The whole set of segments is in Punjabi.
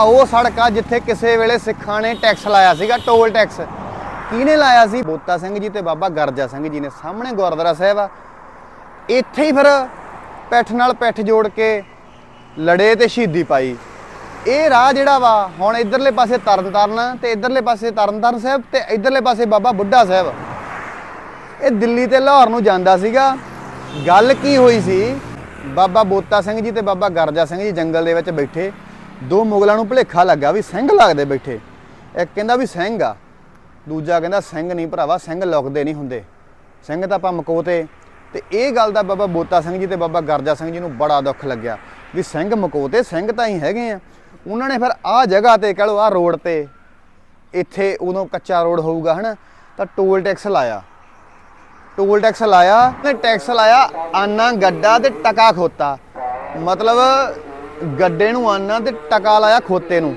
ਆ ਉਹ ਸੜਕ ਆ ਜਿੱਥੇ ਕਿਸੇ ਵੇਲੇ ਸਿੱਖਾਂ ਨੇ ਟੈਕਸ ਲਾਇਆ ਸੀਗਾ ਟੋਲ ਟੈਕਸ ਕਿਹਨੇ ਲਾਇਆ ਸੀ? ਬੋਤਾ ਸਿੰਘ ਜੀ ਤੇ ਬਾਬਾ ਗਰਜਾ ਸਿੰਘ ਜੀ ਨੇ, ਸਾਹਮਣੇ ਗੁਰਦੁਆਰਾ ਸਾਹਿਬ ਆ। ਇੱਥੇ ਹੀ ਫਿਰ ਪੈਠ ਨਾਲ ਪੈਠ ਜੋੜ ਕੇ ਲੜੇ ਤੇ ਸ਼ਹੀਦੀ ਪਾਈ। ਇਹ ਰਾਹ ਜਿਹੜਾ ਵਾ, ਹੁਣ ਇਧਰਲੇ ਪਾਸੇ ਤਰਨਤਾਰਨ ਤੇ ਇਧਰਲੇ ਪਾਸੇ ਤਰਨਤਾਰਨ ਸਾਹਿਬ ਤੇ ਇਧਰਲੇ ਪਾਸੇ ਬਾਬਾ ਬੁੱਢਾ ਸਾਹਿਬ। ਇਹ ਦਿੱਲੀ ਤੇ ਲਾਹੌਰ ਨੂੰ ਜਾਂਦਾ ਸੀਗਾ। ਗੱਲ ਕੀ ਹੋਈ ਸੀ? ਬਾਬਾ ਬੋਤਾ ਸਿੰਘ ਜੀ ਤੇ ਬਾਬਾ ਗਰਜਾ ਸਿੰਘ ਜੀ ਜੰਗਲ ਦੇ ਵਿੱਚ ਬੈਠੇ। ਦੋ ਮੁਗਲਾਂ ਨੂੰ ਭੁਲੇਖਾ ਲੱਗਾ ਵੀ ਸਿੰਘ ਲੱਗਦੇ ਬੈਠੇ। ਇੱਕ ਕਹਿੰਦਾ ਵੀ ਸਿੰਘ ਆ, ਦੂਜਾ ਕਹਿੰਦਾ ਸਿੰਘ ਨਹੀਂ ਭਰਾਵਾ, ਸਿੰਘ ਲੁਕਦੇ ਨਹੀਂ ਹੁੰਦੇ। ਸਿੰਘ ਤਾਂ ਆਪਾਂ ਮਕੋਤੇ। ਤੇ ਇਹ ਗੱਲ ਦਾ ਬਾਬਾ ਬੋਤਾ ਸਿੰਘ ਜੀ ਤੇ ਬਾਬਾ ਗਰਜਾ ਸਿੰਘ ਜੀ ਨੂੰ ਬੜਾ ਦੁੱਖ ਲੱਗਿਆ ਵੀ ਸਿੰਘ ਮਕੋਤੇ, ਸਿੰਘ ਤਾਂ ਹੀ ਹੈਗੇ ਆ। ਉਹਨਾਂ ਨੇ ਫਿਰ ਆਹ ਜਗ੍ਹਾ ਤੇ ਕਹ ਲਓ ਆਹ ਰੋਡ ਤੇ, ਇੱਥੇ ਉਦੋਂ ਕੱਚਾ ਰੋਡ ਹੋਊਗਾ, ਹਨਾ? ਤਾਂ ਟੋਲ ਟੈਕਸ ਲਾਇਆ। ਟੋਲ ਟੈਕਸ ਲਾਇਆ ਤੇ ਟੈਕਸ ਲਾਇਆ ਆਨਾ ਗੱਡਾ ਤੇ ਟਕਾ ਖੋਤਾ। ਮਤਲਬ ਗੱਡੇ ਨੂੰ ਆਨਾ ਤੇ ਟਕਾ ਲਾਇਆ ਖੋਤੇ ਨੂੰ,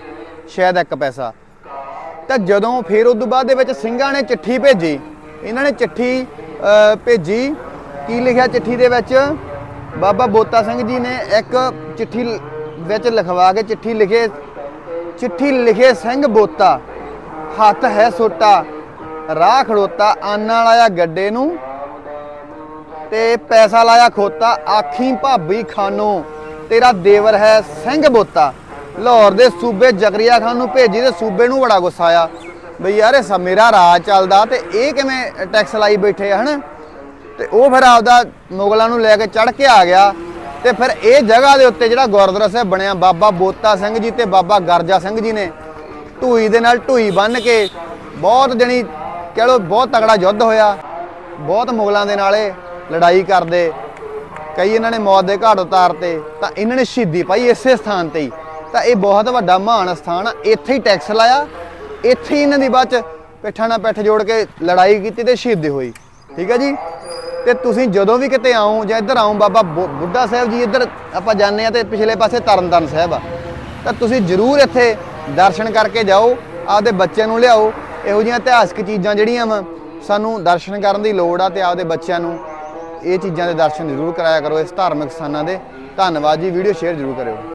ਸ਼ਾਇਦ ਇੱਕ ਪੈਸਾ। ਤਾਂ ਜਦੋਂ ਫਿਰ ਉਸ ਤੋਂ ਬਾਅਦ ਦੇ ਵਿੱਚ ਸਿੰਘਾਂ ਨੇ ਚਿੱਠੀ ਭੇਜੀ, ਇਹਨਾਂ ਨੇ ਚਿੱਠੀ ਭੇਜੀ। ਕੀ ਲਿਖਿਆ ਚਿੱਠੀ ਦੇ ਵਿੱਚ? ਬਾਬਾ ਬੋਤਾ ਸਿੰਘ ਜੀ ਨੇ ਇੱਕ ਚਿੱਠੀ ਵਿੱਚ ਲਿਖਵਾ ਕੇ ਚਿੱਠੀ ਲਿਖੇ ਚਿੱਠੀ ਲਿਖੇ ਸਿੰਘ ਬੋਤਾ, ਹੱਥ ਹੈ ਸੋਟਾ, ਰਾਹ ਖੜੋਤਾ, ਆਨਾ ਲਾਇਆ ਗੱਡੇ ਨੂੰ ਤੇ ਪੈਸਾ ਲਾਇਆ ਖੋਤਾ, ਆਖੀ ਭਾਬੀ ਖਾਨੋ। ਤੇਰਾ ਦੇਵਰ ਹੈ ਸਿੰਘ ਬੋਤਾ। ਲਾਹੌਰ ਦੇ ਸੂਬੇ ਜ਼ਕਰੀਆ ਖਾਨ ਨੂੰ ਭੇਜੀ ਤੇ ਸੂਬੇ ਨੂੰ ਬੜਾ ਗੁੱਸਾ ਆਇਆ। ਬਈ ਯਾਰ, ਇਹ ਮੇਰਾ ਰਾਜ ਚੱਲਦਾ ਤੇ ਇਹ ਕਿਵੇਂ ਟੈਕਸ ਲਾਈ ਬੈਠੇ ਆ, ਹਨਾ? ਤੇ ਉਹ ਫਿਰ ਆਪਦਾ ਮੁਗਲਾਂ ਨੂੰ ਲੈ ਕੇ ਚੜ ਕੇ ਆ ਗਿਆ ਤੇ ਫਿਰ ਇਹ ਜਗ੍ਹਾ ਦੇ ਉੱਤੇ ਜਿਹੜਾ ਗੁਰਦੁਆਰਾ ਸਾਹਿਬ ਬਣਿਆ, ਬਾਬਾ ਬੋਤਾ ਸਿੰਘ ਜੀ ਤੇ ਬਾਬਾ ਗਰਜਾ ਸਿੰਘ ਜੀ ਨੇ ਢੂਈ ਦੇ ਨਾਲ ਢੂਈ ਬੰਨ ਕੇ ਬਹੁਤ ਜਣੀ ਕਹਿ ਲਓ ਬਹੁਤ ਤਗੜਾ ਯੁੱਧ ਹੋਇਆ। ਬਹੁਤ ਮੁਗਲਾਂ ਦੇ ਨਾਲੇ ਲੜਾਈ ਕਰਦੇ। ਕਈ ਇਹਨਾਂ ਨੇ ਮੌਤ ਦੇ ਘਾਟ ਉਤਾਰਤੇ ਤਾਂ ਇਹਨਾਂ ਨੇ ਸ਼ਹੀਦੀ ਪਾਈ ਇਸੇ ਸਥਾਨ ਤੇ ਹੀ। ਤਾਂ ਇਹ ਬਹੁਤ ਵੱਡਾ ਮਹਾਨ ਸਥਾਨ ਆ, ਇੱਥੇ ਹੀ ਟੈਕਸ ਲਾਇਆ, ਇੱਥੇ ਹੀ ਇਹਨਾਂ ਦੀ ਬਾਅਦ ਚ ਪਿੱਠਾਂ ਨਾਲ ਪਿੱਠ ਜੋੜ ਕੇ ਲੜਾਈ ਕੀਤੀ ਤੇ ਸ਼ਹੀਦੀ ਹੋਈ। ਠੀਕ ਹੈ ਜੀ? ਤੇ ਤੁਸੀਂ ਜਦੋਂ ਵੀ ਕਿਤੇ ਆਓ ਜਾਂ ਇੱਧਰ ਆਓ ਬਾਬਾ ਬੁ- ਬੁੱਢਾ ਸਾਹਿਬ ਜੀ ਇੱਧਰ ਆਪਾਂ ਜਾਂਦੇ ਆ ਤੇ ਪਿਛਲੇ ਪਾਸੇ ਤਰਨਤਾਰਨ ਸਾਹਿਬ ਆ। ਤਾਂ ਤੁਸੀਂ ਜ਼ਰੂਰ ਇੱਥੇ ਦਰਸ਼ਨ ਕਰਕੇ ਜਾਓ, ਆਪਦੇ ਬੱਚਿਆਂ ਨੂੰ ਲਿਆਓ, ਇਹੋ ਜਿਹੀਆਂ ਇਤਿਹਾਸਕ ਚੀਜ਼ਾਂ ਜਿਹੜੀਆਂ ਵਾ, ਸਾਨੂੰ ਦਰਸ਼ਨ ਕਰਨ ਦੀ ਲੋੜ ਆ ਤੇ ਆਪਦੇ ਬੱਚਿਆਂ ਨੂੰ ਇਹ ਚੀਜ਼ਾਂ ਦੇ ਦਰਸ਼ਨ ਜ਼ਰੂਰ ਕਰਾਇਆ ਕਰੋ ਇਸ ਧਾਰਮਿਕ ਸਥਾਨਾਂ ਦੇ। ਧੰਨਵਾਦ ਜੀ, ਵੀਡੀਓ ਸ਼ੇਅਰ ਜ਼ਰੂਰ ਕਰਿਓ।